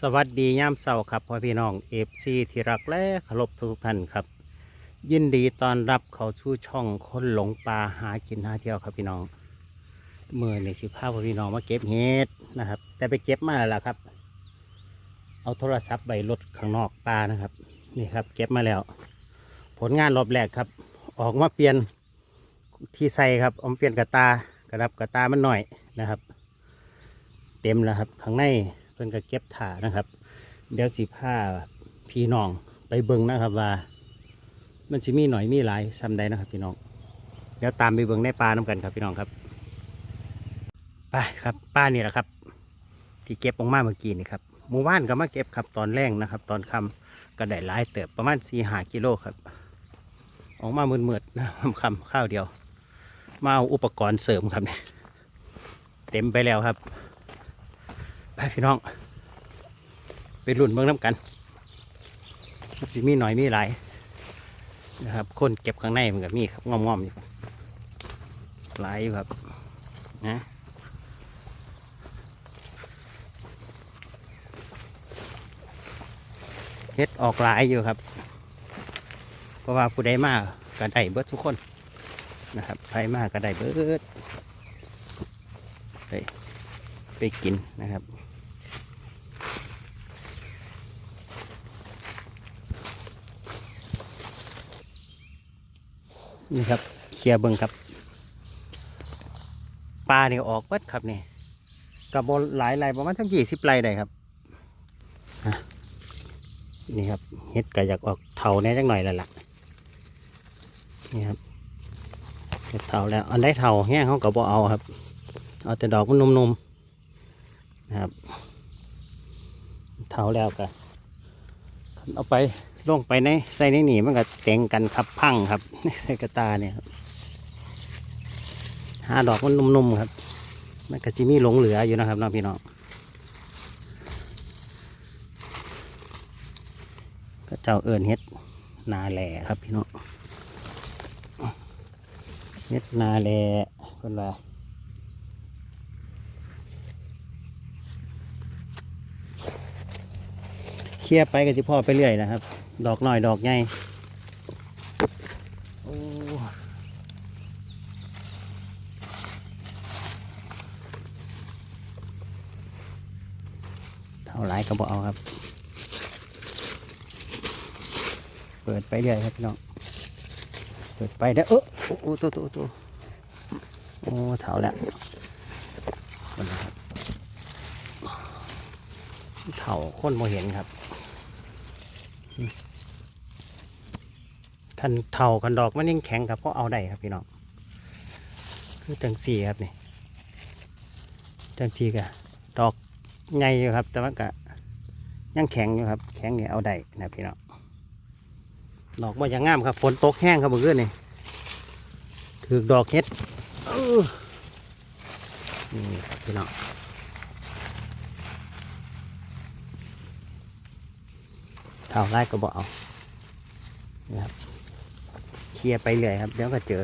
สวัสดีย่ามเสาครับพ่อพี่น้องเอฟซีที่รักและเคารพทุกท่านครับ ยินดีต้อนรับเขาสู่ช่องคนหลงป่าหากินหาเที่ยวครับพี่น้องเมื่อนี่คือภาพพ่อพี่น้องมาเก็บเห็ดนะครับ แต่ไปเก็บมาแล้วล่ะครับ เอาโทรศัพท์ใบรถข้างนอกป่านะครับ นี่ครับ เก็บมาแล้ว ผลงานรอบแรกครับ ออกมาเปลี่ยนที่ใส่ครับเอามเปลี่ยนกระตากระดับกระตามันหน่อยนะครับ เต็มแล้วครับข้างใน เพิ่นก็เก็บถานะครับ เดี๋ยวสิผ้าพี่น้องไปเบิ่งนะครับว่า มันสิมีหน่อยมีหลายซ้ำใดนะครับ พี่น้องเดี๋ยวตามไปเบิ่งในป่าน้ำกันครับ พี่น้องครับไปครับป้านี่แหละครับ ที่เก็บออกมาเมื่อกี้นี่ครับหมู่บ้านก็มาเก็บครับตอนแรกนะครับ ตอนค่ำก็ได้หลายเติบประมาณสี่หากิโลครับ ออกมามืดๆนะค่ำข้าวเดียว มาเอาอุปกรณ์เสริมครับเนี่ยเต็มไปแล้วครับ พี่น้อง ไปรุ่นเบิ่งน้ำกันมันจะมีหน่อยมีหลายนะครับคนเก็บข้างในมันก็มีครับงอมๆอยู่หลายอยู่ครับนะเฮ็ดออกหลายอยู่ครับ เพราะว่าผู้ใดมากก็ได้เบิดทุกคนนะครับใครมากก็ได้เบิดไปไปกินนะครับ นี่ครับเคลียร์เบิ้งครับปลาเนี่ยออกเบิดครับนี่กับบหลายไรประมาณทั้งยี่สิบไรได้ครับนี่ครับเฮ็ดก็อยากออกเถาแน่จังหน่อยแล้วล่ะนี่ครับเฮ็ดเถาแล้วอันได้เถาแห้งเขาก็บ่เอาครับ เอาแต่ดอกมันนุ่มๆนะครับเถาแล้วก็เอาไป ลงไปในใส่ในหนีมันก็แต่งกันครับพังครับใส่กระตาเนี่ยครับหาดอกมันนุ่มๆครับ มันก็จะมีหลงเหลืออยู่นะครับน้องพี่น้องก็เจ้าเอิญเฮ็ดนาแหล่ครับพี่น้องเฮ็ดนาแหล่คนว่าเคลียไปก็จะพ่อไปเรื่อยนะครับ ดอกหน่อยดอกใหญ่โอ้เท่าไรก็บอกเอาครับ เปิดไปเรื่อยครับพี่น้อง เปิดไปได้อเออโอ้โอ้ตัวตัวตัวโอ้เท่าแล้วคนนะครับเท่าคนโมเห็นครับ คันเท่ากันดอกมันยังแข็งครับก็เอาได้ครับพี่น้องคือจังสีครับนี่จังสีกะดอกใหญ่อยู่ครับ แต่ว่าก็ยังแข็งอยู่ครับ แข็งเนี่ยเอาได้นะพี่น้องดอกมันยังงามครับฝนตกแห้งครับเมื่อคืนนี่ถือดอกเฮ็ดอื้อนี่ครับพี่น้องเท่าไรก็บอกเอานี่ครับ ลียร์ไปเรื่อยครับเดี๋ยวก็เจอ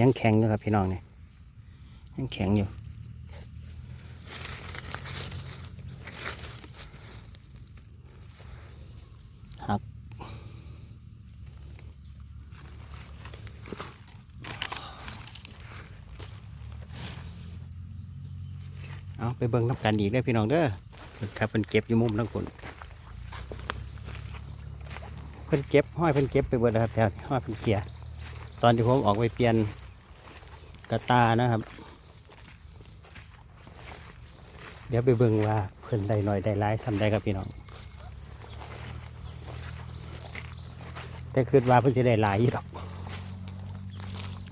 ยังแข็งอยู่ครับพี่น้องเนี่ยยังแข็งอยู่ เอาไปเบิ่งน้ำกันอีกเด้พี่น้องเด้อครับเพิ่นเก็บอยู่มุมทั้งคนเพิ่นเก็บห้อยเพิ่นเก็บไปเบิดแล้วครับแถวห้อยเพิ่นเกลียตอนที่ผมออกไปเปลี่ยนกระตานะครับ เดี๋ยวไปเบิ่งว่าเพิ่นได้หน่อยได้หลายทำได้ครับพี่น้องแต่คิดว่าเพิ่นจะได้หลายอยู่ดอก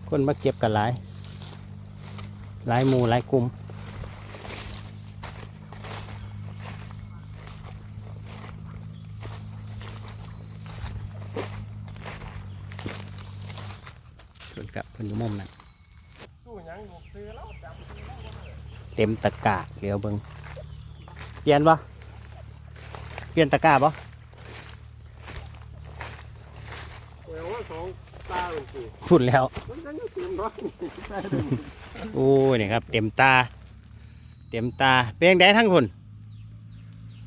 คนมาเก็บกันหลายหลายหมู่หลายกลุ่ม กับเพิ่นอยู่มุมนั้นสู้หยังลูกซื้อแล้วจับซื้อแล้วเต็มตะกร้าเหลียวเบิงเปลี่ยนปะเเปลี่ยนตะกร้าบ่แปลว่าสองตาเป็นสี่พูดแล้วมันยังอยู่เต็มร้อยใช่เลยโอ้ยนี่ครับ เต็มตา เต็มตาเป็นจั่งใดทั้งคน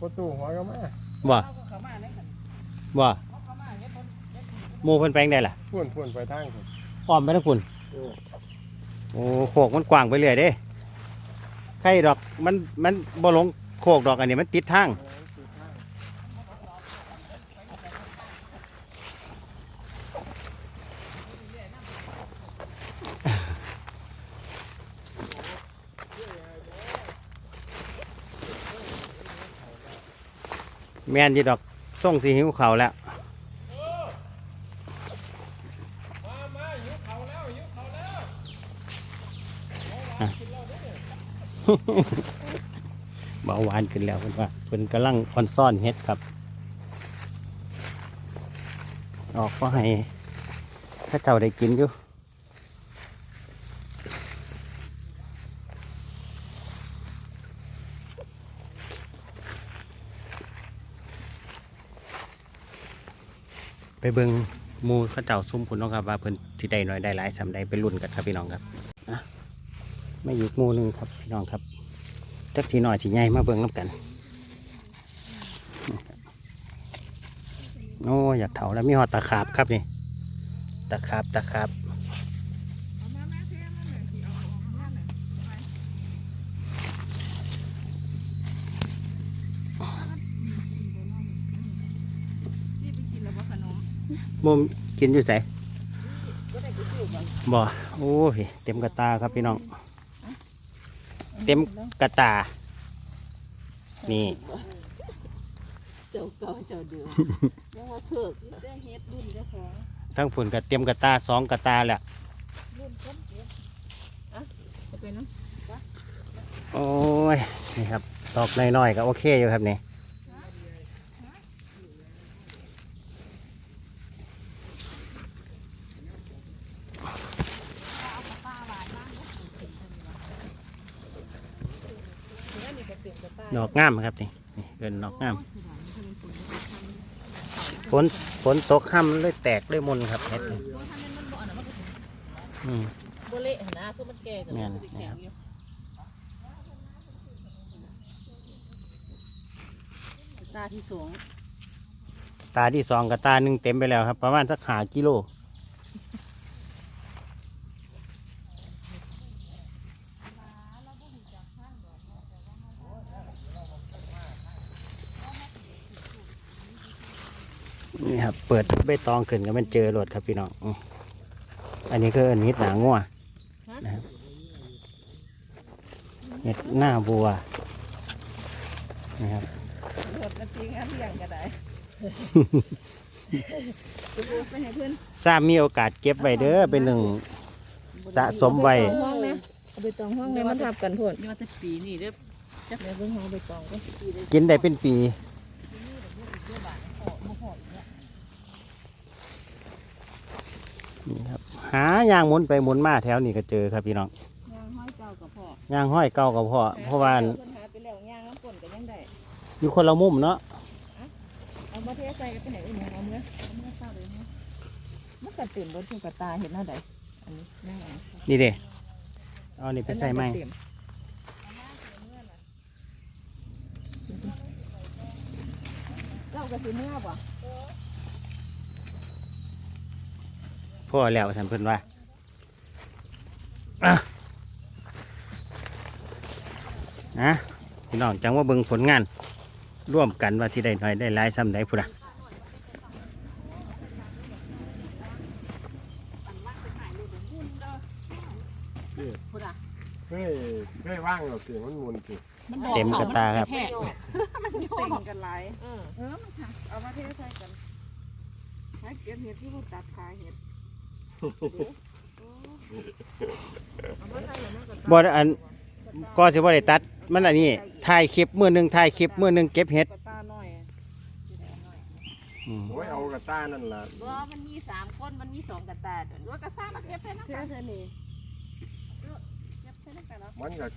ประตูหัวก็มาบ่บ่หมูเพิ่นแปลงได้ล่ะพ่วนพ่วนไปทางผม อ้อมไปทั้งคุณเออโอ้โขกมันกว้างไปเรื่อยเด้ใครดอกมันมันบ่ลงโขกดอกอันนี้มันติดทางแม่นอยี่ดอกส่งสีหิวเขาวแล้ว มามาหิวเขาแล้วหิวเขาแล้ว เบาหวานขึ้นแล้วเพิ่นว่าเพิ่นกำลังคอนซ่อนเฮ็ดครับ ออกก็ให้ข้าเจ้าได้กินอยู่ไปเบิงมูเข้าเจ้าซุ้มคุณน้องครับว่าเพิ่นที่ได้น้อยได้หลายสำได้ไปรุ่นกันครับพี่น้องครับ ไม่อีกหมูนึงครับพี่น้องครับจักสีหน่อยสีใหญ่มาเบิ่งน้ำกันโอ้อยากเถาแล้วมีหอดตะขาบครับนี่ตะขาบตะขาบมุมกินอยู่ใส่บ่โอ้ยเต็มกระตาครับพี่น้อง เต็มกระตา นี่ เจ้าเก่าเจ้าเดิมยังว่าเพิกเจ้าเฮ็ดรุ่นเจ้าของทั้งผุนกับเต็มกระตาสองกระตาแหละรุ่นคนเก็บอะจะเป็นเนาะโอ้ย นี่ครับดอกน้อยๆก็โอเคอยู่ครับนี่ เนี่ยนี่ก็เต็มกระตา ดอกงามครับนี่นี่เกินดอกงามฝนฝนตกค่ำเลยแตกเลยมนครับเฮ็ดนี่อืมบ่เละหั่นนะคือมันแก่กันแม่นสิแข็งอยู่กระตาที่สองตาที่สองกับตาหนึ่งเต็มไปแล้วครับ ประมาณสักหากิโล นี่ครับ เปิด ใบตองขึ้นก็มันเจอรถครับพี่น้องอืมอันนี้คืออันนี้หนางัวนะครับเห็ดหน้าบัวนะครับหมดนาทีงั้นอย่างก็ได้จะพูดไปให้เพื่อนทราบมีโอกาสเก็บไว้เด้อเป็นหนึ่งสะสมไว้เอาห้องนะเอาไปตองห้องเนี่ยมันทับกันพ่นนี่ว่าแต่ปีนี่เด้อจักเดี๋ยวเพิ่งเอาไปตองก็ปีได้กินได้เป็นปี นี่ครับ หายางหมุนไปหมุนมาแถวนี้ก็เจอครับพี่น้องยางห้อยเก่ากับพ่อยางห้อยเก่ากับพ่อเพราะว่าเพิ่นหาไปแล้วยางน้ำป่นก็ยังได้อยู่คนละมุมเนาะเอามาเทใส่กันไปไหนอื่นเอาเมื่อเอาเมื่อเศร้าเลยเนาะมันก็เต็มรถทุกกระตาเห็นหน้าใดอันนี้นั่งเอานี่เด้เอานี่ไปใส่ไหมเต็เจ้าก็สิเมื่อบ่ พ่อแล้วท่านเพิ่นว่าอะนะพี่น้องจังว่าเบิ่งผลงาน ร่วมกันว่าที่ได้น้อยได้หลายซ้ำได้พุ่นอะพูดอะเคยเคยว่างเราเสียงมันมุนสิมันเต็มกระตาครับแค่มันเต็มกันหลายเออเออมันค่ะเอามาเทใส่กันให้เก็บเห็ดที่มันตัดขาเห็ด บ่ได้อันก็สิบ่ได้ตัด มันอันนี้ถ่ายคลิปมือหนึงถ่ายคลิปมือหนึงเก็บเห็ดกระตาหน่อยสิได้เอาหน่อยอืมโอ้ยเอากระต้านั่นล่ะบ่มันมีสามคนมันมีสองกระตาด้วยว่ากระซ่ามาเก็บให้นะเทใส่นี่เก็บให้นะกันเนาะมันก็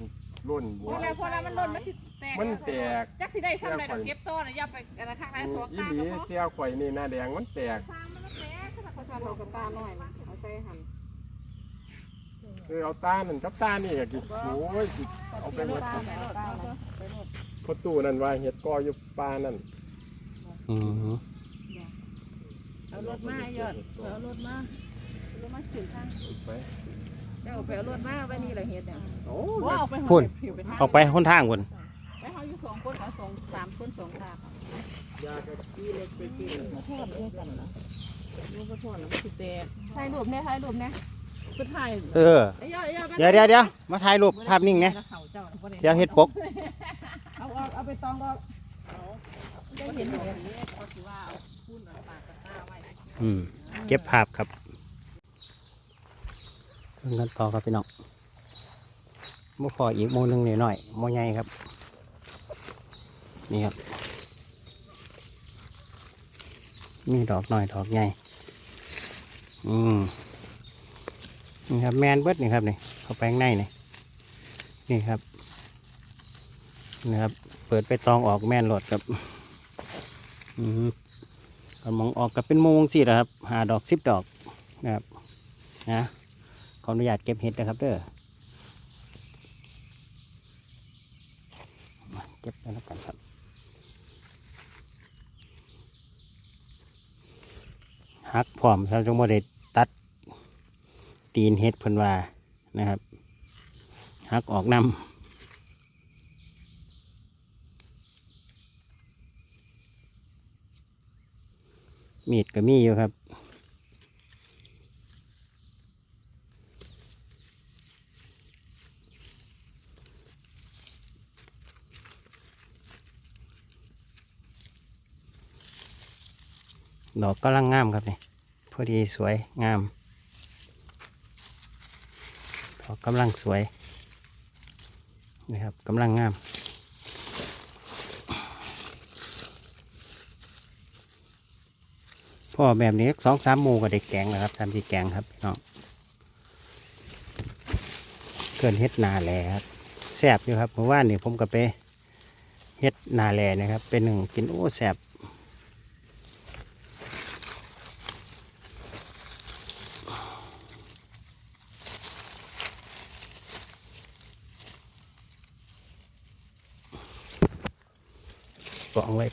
ร่นบัพว อแล้วพอแล้วมันหล่นมันสิแตกมันแตก จักสิได้ซ้ำใดดอกเก็บต้นอย่าไปกระข้างไหนสวกอีตาหลีก็พอเสียข่อยนี่หน้าแดงมันแตกตามันแตกถ้าเขาชอบกับตาหน่อยเอาใส่หั่นคือเอาตานั่นกับตานี่ก็กิโอ้ยเอาไปหมดตาไปโลดตาไปโลดพอตู้นั่นว่าเห็ดกออยู่ปลานั่นอืมเอารถมาหยอดเอารถมาเอารถมาขึ้นข้างไปเจ้าไปเอารถมาไว้นี่แหละเฮ็ดเนี่ยโอ้ว่าเอาไปพุ่นผิวไปทางออกไปหนทางพุ่นแล้วเขาอยู่สองคนเขาสองสามคนสองทางยากระขี้รถไปขี้มาทอดด้วยกันนะรู ปมาทอดแล้วมันสิแตกถ่ายรูปเนี่ยถ่ายรูปเนี่ยคือถ่ายเออเอ้ยเอ้ยเดี๋ยวเดี๋ยวเดี๋ยวมาถ่ายรูปภาพนิ่งเนี่ยเดี๋ยวเฮ็ดปก เอาเอาเอาไปตองก็เอาได้เห็นเลยเขาสิว่าเอาพูนเอาปากกับตาไว้ อืม เก็บภาพครับเพิ่งกันต่อครับพี่น้องมุพออีกโมหนึงหน่อยๆโมใหญ่ครับ นี่ครับ มีดอกหน่อยดอกใหญ่ อืมนี่ครับแมนเบิดนี่ครับนี่เข้าไปข้างในนี่นี่ครับนี่ครับ เปิดไปตองออกแมนโหลดครับ อืมก็มองออกกับเป็นโมงสินะครับหาดอกสิบดอกนะครับนะขออนุญาตเก็บเห็ดนะครับเด้อเก็บไปแล้วกันครับหักพร้อมครับจงโมเด ตัด ตีนเห็ดเพิ่นว่านะครับหักออกนำมีดก็มีอยู่ครับดอกกำลังงามครับนี่ พอดีสวยงามดอกกำลังสวยนี่ครับกำลังงามพ่อแบบนี้สองสามหมูก็ได้แกงแล้วครับทำที่แกงครับพี่น้องเกินเฮ็ดนาแหลครับแซ่บอยู่ครับเมื่อวานนี่ผมก็ไปเฮ็ดนาแหลนะครับ เป็นหนึ่งกินโอ้แซ่บ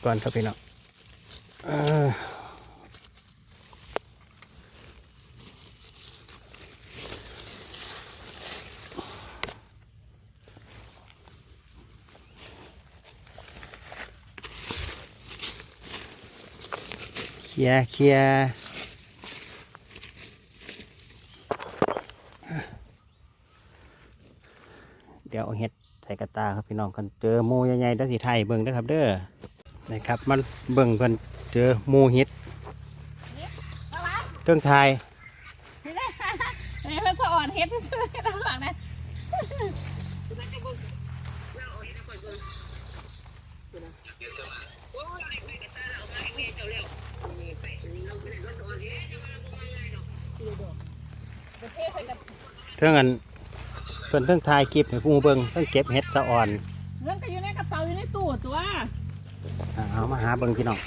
ก่อนครับพี่น้องเคลียเคลียเดี๋ยวเอาเห็ดใส่กระตาครับพี่น้องกันเจอหมูใหญ่ๆเด้อสิไทยเบิ่งเด้อครับเด้อ นะครับมันเบิ่งกันเจอหมูเห็ดเครื่องไทยนี่เพิ่นจะอ่อนเฮ็ดซื้อให้เราหลังนะเครื่องอันเพิ่นเครื่องไทยคลิปให้ผู้เบิ่งเครื่องเก็บเห็ดสะอ่อนเงินก็อยู่ในกระเป๋าอยู่ในตู้ตัวอ่า เอามาหาเบิ่งพี่น้อง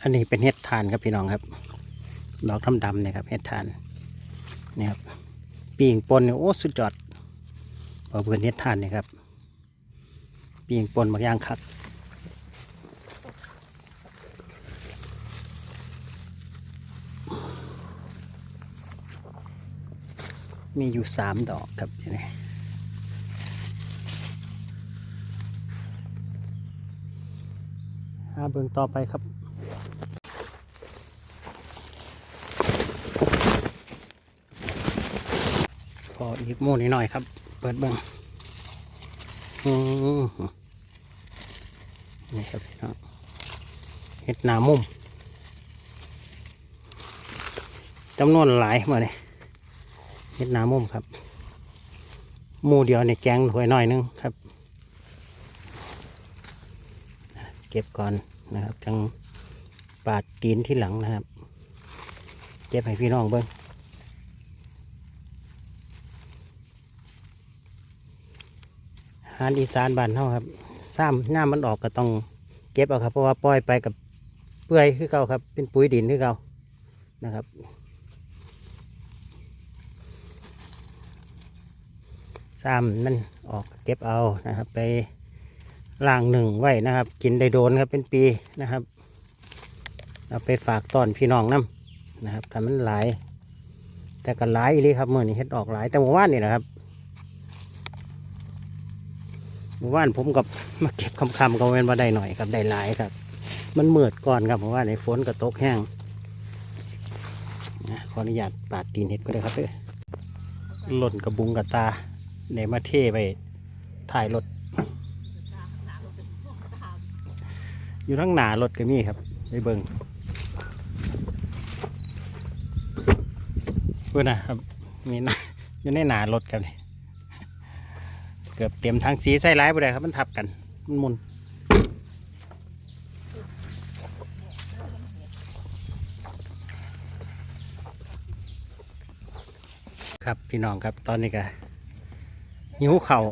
อันนี้เป็นเห็ดทานครับพี่น้องครับ ดอกดำๆเนี่ยครับเห็ดทานนี่ครับปีงปนเนี่ยโอ้สุดยอดพอเพื่อนเห็ดทานเนี่ยครับปีงปนบางอย่างคัก มีอยู่สามดอกครับนี่หาเบิ่งต่อไปครับ พออีกหมูนิดหน่อยครับ เปิดเบิ่งอืมนี่ครับพี่น้องเห็ดหนามุมจำนวนหลายมาเลย เห็ดหนามุมครับมูเดียวในแกงถวยน้อยหนึงครับ เก็บก่อนนะครับจังปาดตีนที่หลังนะครับ เก็บให้พี่น้องเบิ่งหารอีสานบ้านเฮาครับซ้ำหน้ามันออกก็ต้องเก็บเอาครับ เพราะว่าปล่อยไปกับเปื่อยคือเก่าครับ เป็นปุ๋ยดินคือเก่านะครับ ซ้ำมันออกเก็บเอานะครับ ไปล่างหนึ่งไว้นะครับ กินได้โดนครับเป็นปีนะครับ เอาไปฝากตอนพี่น้องน้ำนะครับกันมันหลาย แต่ก็หลายอีหลีครับเมื่อนี้เฮ็ดออกหลายแต่เมื่อวานนี่นะครับเมื่อวานผมกับมาเก็บคำคำก็เว้นว่าได้หน่อยครับได้หลายครับ มันเมือดก่อนครับเพราะว่าในฝนก็ตกแห้งนะขออนุญาตปาดตีนเห็ดก็ได้ครับเด้อหล่นกระบุงกระตา ในมาเทไปถ่ายรถ อยู่ทั้งหนารถก็มีครับไปเบิงเพื่อนนะครับ มีหนาอยู่ในหนารถครับนี่เกือบเต็มทางสีใส่ร้ายไปเลยครับ มันทับกัน มันมุนครับพี่น้องครับตอนนี้ก็ หิวเข่าว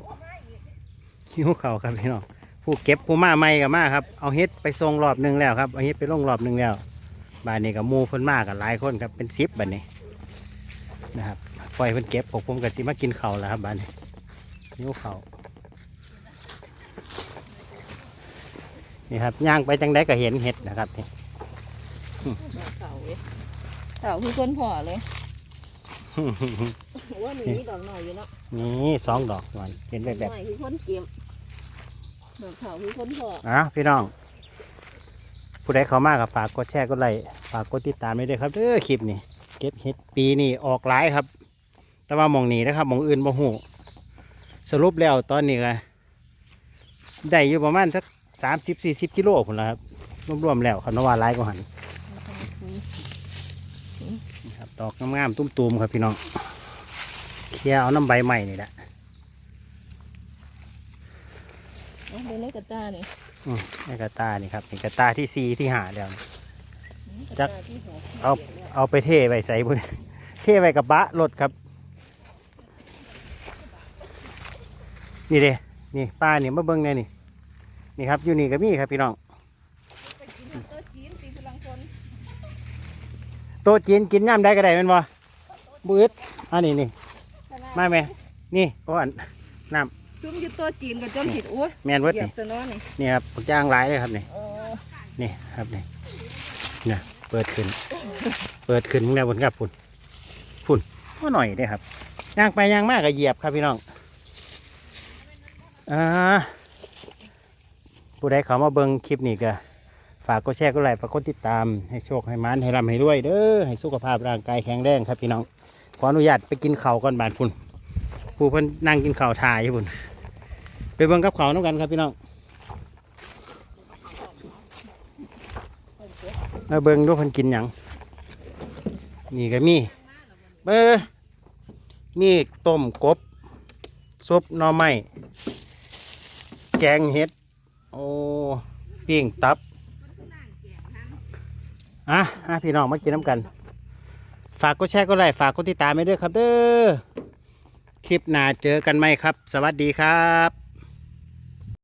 หิวเข่าวครับพี่น้องผู้เก็บผู้มาใหม่กับมาครับเอาเฮ็ดไปส่งรอบหนึ่งแล้วครับเอาเฮ็ดไปลงรอบหนึ่งแล้วบ้านนี้กับมูเพิ่นมากับหลายคนครับเป็นซิปบ้านนี้นะครับปล่อยเพิ่นเก็บผมผมกับที่มากินข้าวแล้วครับบ้านนี้นิ้วข้าวนี่ครับย่างไปจังไดก็เห็นเห็ดนะครับนี่เต่าเว้ยเต่าคือคนพ่อเลยว่ามันมีดอกหน่อยอยู่เนาะ นี่สองดอกหน่อยเห็นแบบแบบหน่อยคือคนเก็บดอกเต่าคือคนพ่ออะพี่น้อง ผู้ใดเข้ามากับฝากกดแชร์กดไลค์ฝากกดติดตามไม่ด้วยครับเด้อคลิปนี้เก็บเห็ดปีนี่ออกหลายครับ แต่ว่าหมองนี้นะครับหมองอื่นบ่หูสรุปแล้วตอนนี้ก็ได้อยู่ประมาณสักสามสิบสี่สิบกิโลคนละครับรวมๆแล้วคำนว่าหลายก็หันนี่ครับดอกงามๆตุ้มๆครับพี่น้อง เคลียร์เอาน้ำใบใหม่นี่แหละเอาไปในกระตาเนี่ยอืมนี่กระตานี่ครับนี่กระตาที่สี่ที่หาแล้วจัก เอา เอาไปเทไว้ใส่บุญ เทไว้กับบะรถครับ นี่เด้นี่ป้าเนี่ยมาเบิ้งแน่นี่ นี่ครับอยู่นี่ก็มีครับพี่น้อง ตัวจีนตีพลังคนโต๊ะจีนกินย่ำได้ก็ได้แมันบ่บืดอันนี้นี่ มาไหมนี่โอ้อันซุ่มอยู่ตัวจีนกับจนเห็ดอ้วนแมนเวิร์ดเหยียนี่บซะเนาะนี่นี่ครับปักย่างหลายเลยครับนี่เออนี่ครับนี่เนี่ยเปิดขึ้น เปิดขึ้นมึงแล้วบนครับพุ่นพุ่นก็หน่อยเด้ครับย่างไปย่างมากก็เหยียบครับพี่น้องอ่าผู้ใดเขามาเบิ่งคลิปนี้ก็ฝากกดแชร์กดไลค์ฝากกดติดตามให้โชคให้มันให้ร่ำให้รวยเด้อให้สุขภาพร่างกายแข็งแรงครับพี่น้อง ขออนุญาตไปกินข้าวก่อนบานพุ่นผู้เพิ่นนั่งกินข้าวทายอยู่พุ่นไปเบิ่งกับเขาวน้ำกันครับพี่น้องมาเบิ่งดูเพิ่นกินหยังนี่ก็มีเบอร์มีต้มกบซุปหน่อไม้แกงเห็ด โอ้ปิ้งตับ อะอะพี่น้องมากินน้ำกัน ฝากกดแชร์ก็ไลค์ฝากกดติดตามไปด้วยครับเด้อคลิปหน้าเจอกันไหมครับ สวัสดีครับ